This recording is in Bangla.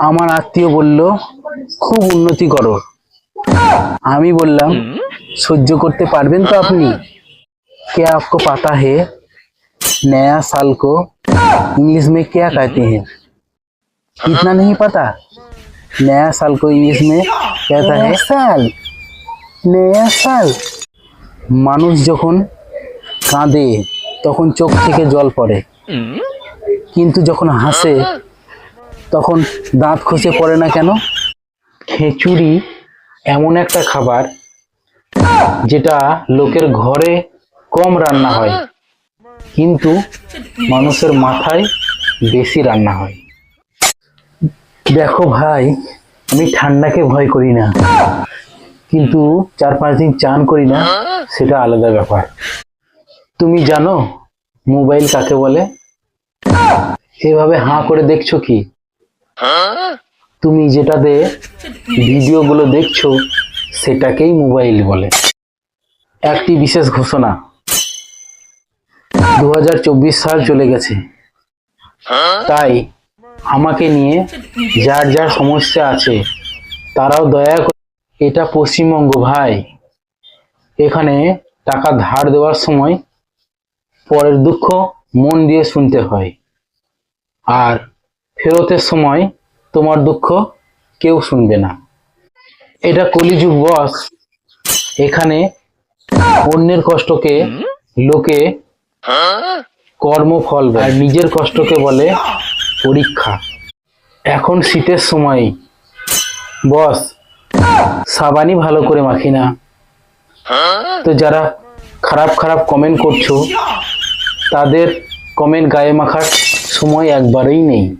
আমার আত্মীয় বলল খুব উন্নতি করো আমি বললাম সহ্য করতে পারবেন তো আপনি क्या आपको पता है नया साल को इंग्लिश में क्या कहते हैं इतना नहीं पता नया साल को इंग्लिश में कहता है साल नया साल মানুষ যখন কাঁদে তখন চোখ থেকে জল পড়ে কিন্তু যখন হাসে তখন দাঁত খসে পড়ে না কেন? খিচুড়ি এমন একটা খাবার যেটা লোকের ঘরে কম রান্না হয় কিন্তু মানুষের মাথায় বেশি রান্না হয়। দেখো ভাই আমি ঠান্ডাকে ভয় করি না কিন্তু চার পাঁচ দিন চান করি না সেটা আলাদা ব্যাপার। তুমি জানো মোবাইল কাকে বলে? এভাবে হাঁ করে দেখছ কি? তুমি যেটাতে ভিডিওগুলো দেখছ, সেটাকেই মোবাইল বলে। একটি বিশেষ ঘোষণা। দু হাজার চব্বিশ সাল চলে গেছে। তাই আমাকে নিয়ে যার যার সমস্যা আছে, তারাও দয়া করে এটা পশ্চিমবঙ্গ ভাই। এখানে টাকা ধার দেওয়ার সময় পরের দুঃখ মন দিয়ে শুনতে হয়। আর ফেরতের সময় তোমার দুঃখ কেউ শুনবে না। এটা কলিযুগ বস। এখানে অন্যের কষ্টকে লোকে কর্মফল আর নিজের কষ্টকে বলে পরীক্ষা। এখন শীতের সময়। বস, সাবানই ভালো করে মাখি না। তো যারা খারাপ খারাপ কমেন্ট করছ, তাদের কমেন্ট গায়ে মাখার সময় একবারেই নেই।